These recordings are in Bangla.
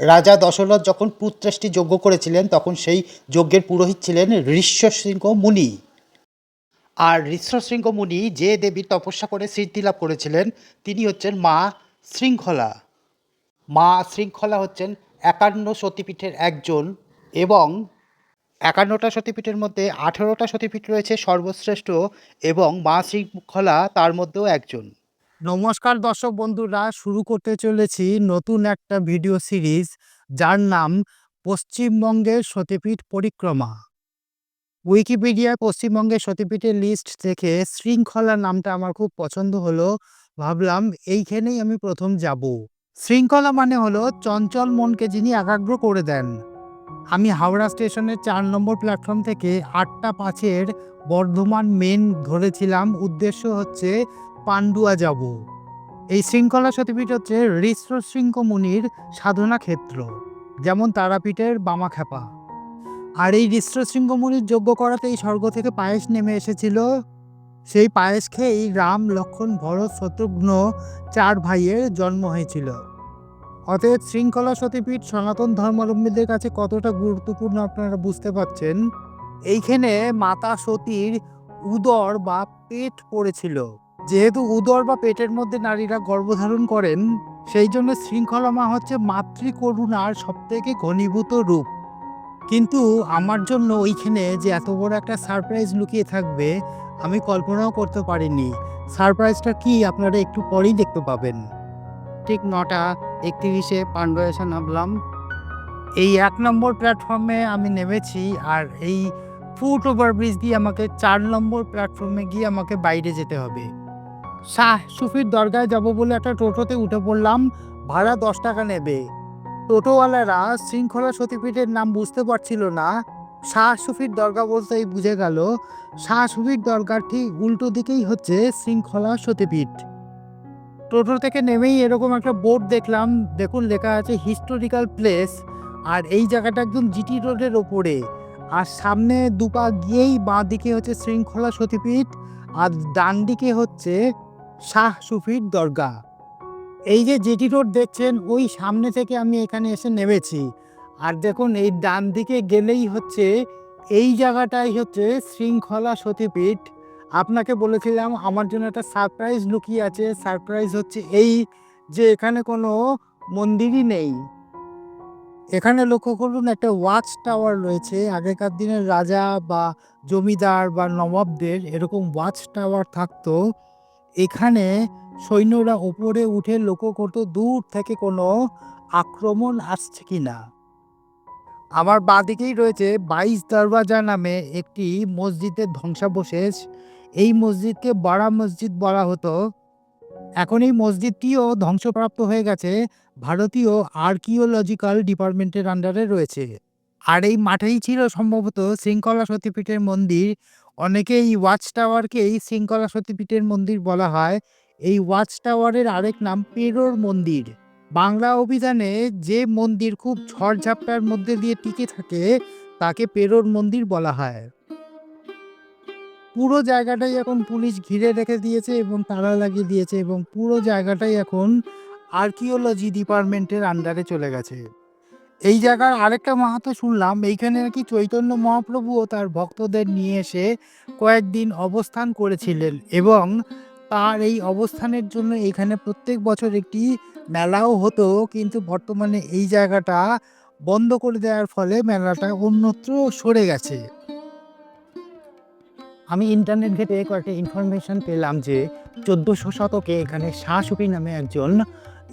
রাজা দশরথ যখন পুত্রেষ্টি যজ্ঞ করেছিলেন, তখন সেই যজ্ঞের পুরোহিত ছিলেন ঋষ্যশৃঙ্গ মুনি। আর ঋষ্যশৃঙ্গ মুনি যে দেবীর তপস্যা করে সিদ্ধি লাভ করেছিলেন, তিনি হচ্ছেন মা শৃঙ্খলা। মা শৃঙ্খলা হচ্ছেন একান্ন সতীপীঠের একজন এবং একান্নটা সতীপীঠের মধ্যে আঠেরোটা সতীপীঠ রয়েছে সর্বশ্রেষ্ঠ এবং মা শৃঙ্খলা তার মধ্যেও একজন। নমস্কার দর্শক বন্ধুরা, শুরু করতে চলেছি নতুন একটা ভিডিও সিরিজ যার নাম পশ্চিমবঙ্গের সতীপীঠ পরিক্রমা। উইকিপিডিয়ায় পশ্চিমবঙ্গের সতীপীঠের লিস্ট থেকে শৃঙ্খলা নামটা আমার খুব পছন্দ হলো। ভাবলাম এইখানেই আমি প্রথম যাব। শৃঙ্খলা মানে হলো চঞ্চল মনকে যিনি একাগ্র করে দেন। আমি হাওড়া স্টেশনের চার নম্বর প্ল্যাটফর্ম থেকে আটটা পাঁচের বর্ধমান মেন ধরেছিলাম উদ্দেশ্য হচ্ছে পান্ডুয়া যাব। এই শৃঙ্খলা সতীপীঠ হচ্ছে ঋষ্যশৃঙ্গ মুনির সাধনা ক্ষেত্র, যেমন তারাপীঠের বামাখ্যাপা আর এই ঋষ্যশৃঙ্গ মুনির যজ্ঞ করাতে এই স্বর্গ থেকে পায়েস নেমে এসেছিল। সেই পায়েস খেয়েই রাম, লক্ষণ, ভরত, শত্রুঘ্ন চার ভাইয়ের জন্ম হয়েছিল। অতএব শৃঙ্খলা সতীপীঠ সনাতন ধর্মাবলম্বীদের কাছে কতটা গুরুত্বপূর্ণ আপনারা বুঝতে পারছেন? এইখানে মাতা সতীর উদর বা পেট পড়েছিল। যেহেতু উদর বা পেটের মধ্যে নারীরা গর্ভধারণ করেন, সেই জন্য শৃঙ্খলা মা হচ্ছে সব থেকে ঘনীভূত রূপ। কিন্তু আমার জন্য ওইখানে যে এত বড় একটা সারপ্রাইজ লুকিয়ে থাকবে, আমি কল্পনাও করতে পারিনি। সারপ্রাইজটা কি আপনারা একটু পরেই দেখতে পাবেন। ঠিক নটা একত্রিশে পাণ্ডবেশা নামলাম। এই এক নম্বর প্ল্যাটফর্মে আমি নেমেছি আর এই ফুট ওভার ব্রিজ দিয়ে আমাকে চার নম্বর প্ল্যাটফর্মে গিয়ে আমাকে বাইরে যেতে হবে। শাহ সুফির দরগায় যাব বলে একটা টোটোতে উঠে পড়লাম, ভাড়া দশ টাকা নেবে। টোটোওয়ালারা শৃঙ্খলা সতীপীঠের নাম বুঝতে পারছিল না। শাহ সুফির দরগা বলতেই বুঝে গেল, শাহ সুফির দরগার ঠিক উল্টো দিকেই হচ্ছে শৃঙ্খলা সতীপীঠ। টোটো থেকে নেমেই এরকম একটা বোর্ড দেখলাম, দেখুন লেখা আছে হিস্টোরিক্যাল প্লেস, আর এই জায়গাটা একদম জিটি রোডের ওপরে। আর সামনে দুপা গিয়েই বাঁ দিকে হচ্ছে শৃঙ্খলা সতীপীঠ, আর ডান দিকে হচ্ছে শাহ সুফির দরগা। এই যে জেটি রোড দেখছেন, ওই সামনে থেকে আমি এখানে এসে নেমেছি। আর দেখুন, এই ডান দিকে গেলেই হচ্ছে, এই জায়গাটাই হচ্ছে শৃঙ্খলা সতীপীঠ। আপনাকে বলেছিলাম, আমার জন্য একটা সারপ্রাইজ লুকিয়ে আছে। সারপ্রাইজ হচ্ছে এই যে এখানে কোনো মন্দিরই নেই। এখানে লক্ষ্য করুন, একটা ওয়াচ টাওয়ার রয়েছে। আগেকার দিনের রাজা বা জমিদার বা নবাবদের এরকম ওয়াচ টাওয়ার থাকতো। এখানে সৈন্যরা ওপরে উঠে লক্ষ্য করতো দূর থেকে কোনো আক্রমণ আসছে কি না? আমার বাঁদিকেই রয়েছে বাইশ দরওয়াজা নামে একটি মসজিদের ধ্বংসাবশেষ। এই মসজিদকে বড়া মসজিদ বলা হতো। এখন এই মসজিদটিও ধ্বংসপ্রাপ্ত হয়ে গেছে ভারতীয় আর্কিওলজিক্যাল ডিপার্টমেন্টের আন্ডারে রয়েছে। আর এই মাঠেই ছিল সম্ভবত শৃঙ্খলা সতীপীঠের মন্দির অনেকে এই ওয়াচ টাওয়ারকেই শৃঙ্খলা সতীপীঠের মন্দির বলা হয়। এই ওয়াচ টাওয়ারের আরেক নাম পেরোর মন্দির। বাংলা অভিধানে যে মন্দির খুব ঝড়ঝাপটার মধ্যে দিয়ে টিকে থাকে, তাকে পেরোর মন্দির বলা হয়। পুরো জায়গাটাই এখন পুলিশ ঘিরে রেখে দিয়েছে এবং তালা লাগিয়ে দিয়েছে এবং পুরো জায়গাটাই এখন আর্কিওলজি ডিপার্টমেন্টের আন্ডারে চলে গেছে। এই জায়গার আরেকটা মাহাতো শুনলাম, এইখানে নাকি চৈতন্য মহাপ্রভু ও তার ভক্তদের নিয়ে এসে কয়েকদিন অবস্থান করেছিলেন এবং তার এই অবস্থানের জন্য এখানে প্রত্যেক বছর একটি মেলাও হতো, কিন্তু বর্তমানে এই জায়গাটা বন্ধ করে দেওয়ার ফলে মেলাটা অন্যত্র সরে গেছে। আমি ইন্টারনেট ঘেটে কয়েকটা ইনফরমেশন পেলাম যে চোদ্দোশো শতকে এখানে শাহ সুফি নামে একজন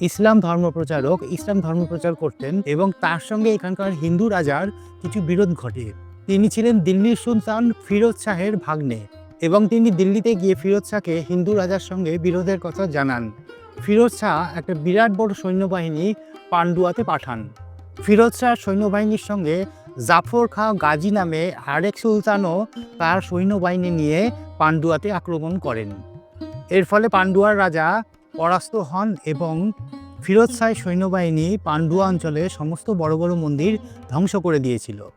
ইসলাম ধর্ম প্রচারক ইসলাম ধর্মপ্রচার করতেন এবং তার সঙ্গে এখানকার হিন্দু রাজার কিছু বিরোধ ঘটে। তিনি ছিলেন দিল্লির সুলতান ফিরোজ শাহের ভাগ্নে এবং তিনি দিল্লিতে গিয়ে ফিরোজ শাহকে হিন্দু রাজার সঙ্গে বিরোধের কথা জানান। ফিরোজ শাহ একটা বিরাট বড় সৈন্যবাহিনী পান্ডুয়াতে পাঠান। ফিরোজ শাহ সৈন্যবাহিনীর সঙ্গে জাফর খাঁ গাজী নামে আরেক সুলতানও তার সৈন্যবাহিনী নিয়ে পান্ডুয়াতে আক্রমণ করেন। এর ফলে পান্ডুয়ার রাজা পরাস্ত হন এবং ফিরোজ শাহ সৈন্যবাহিনী পান্ডুয়া অঞ্চলে সমস্ত বড় বড় মন্দির ধ্বংস করে দিয়েছিল।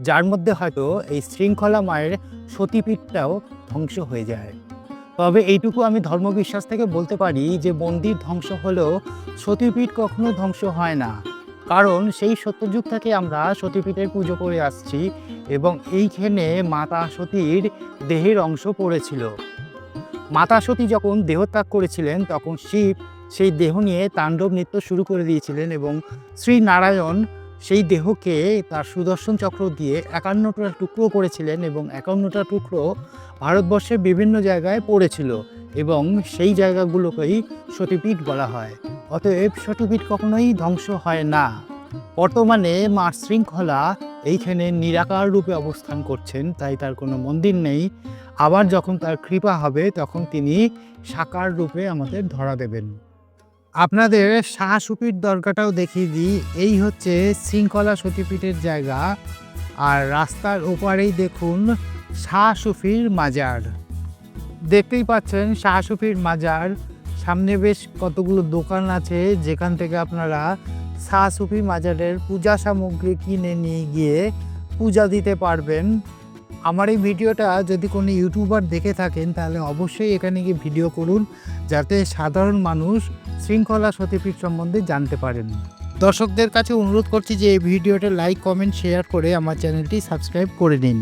যার মধ্যে হয়তো এই শৃঙ্খলা মায়ের সতীপীঠটাও ধ্বংস হয়ে যায়। তবে এইটুকু আমি ধর্মবিশ্বাস থেকে বলতে পারি যে মন্দির ধ্বংস হলেও সতীপীঠ কখনো ধ্বংস হয় না। কারণ সেই সত্যযুগ থেকে আমরা সতীপীঠের পুজো করে আসছি এবং এইখানে মাতা সতীর দেহের অংশ পড়েছিল। মাতা সতী যখন দেহত্যাগ করেছিলেন, তখন শিব সেই দেহ নিয়ে তাণ্ডব নৃত্য শুরু করে দিয়েছিলেন এবং শ্রী নারায়ণ সেই দেহকে তার সুদর্শন চক্র দিয়ে একান্নটা টুকরো করেছিলেন এবং একান্নটা টুকরো ভারতবর্ষের বিভিন্ন জায়গায় পড়েছিল এবং সেই জায়গাগুলোকেই সতীপীঠ বলা হয়। অতএব সতীপীঠ কখনোই ধ্বংস হয় না। বর্তমানে মা শৃঙ্খলা এইখানে নিরাকার রূপে অবস্থান করছেন, তাই তার কোনো মন্দির নেই। আবার যখন তার কৃপা হবে, তখন তিনি সাকার রূপে আমাদের ধরা দেবেন। আপনাদের শাহসুপির দরগাটাও দেখিয়ে দিই। এই হচ্ছে শৃঙ্খলা সতীপীঠের জায়গা। আর রাস্তার ওপারেই দেখুন শাহসুফির মাজার। দেখতেই পাচ্ছেন শাহসুফির মাজার। সামনে বেশ কতগুলো দোকান আছে যেখান থেকে আপনারা শাহসুফি মাজারের পূজা সামগ্রী কিনে নিয়ে গিয়ে পূজা দিতে পারবেন। আমার এই ভিডিওটা যদি কোনো ইউটিউবার দেখে থাকেন, তাহলে অবশ্যই এখানে গিয়ে ভিডিও করুন, যাতে সাধারণ মানুষ শৃঙ্খলা সতীপীঠ সম্বন্ধে জানতে পারেন। দর্শকদের কাছে অনুরোধ করছি যে এই ভিডিওটা লাইক, কমেন্ট, শেয়ার করে আমার চ্যানেলটি সাবস্ক্রাইব করে নিন।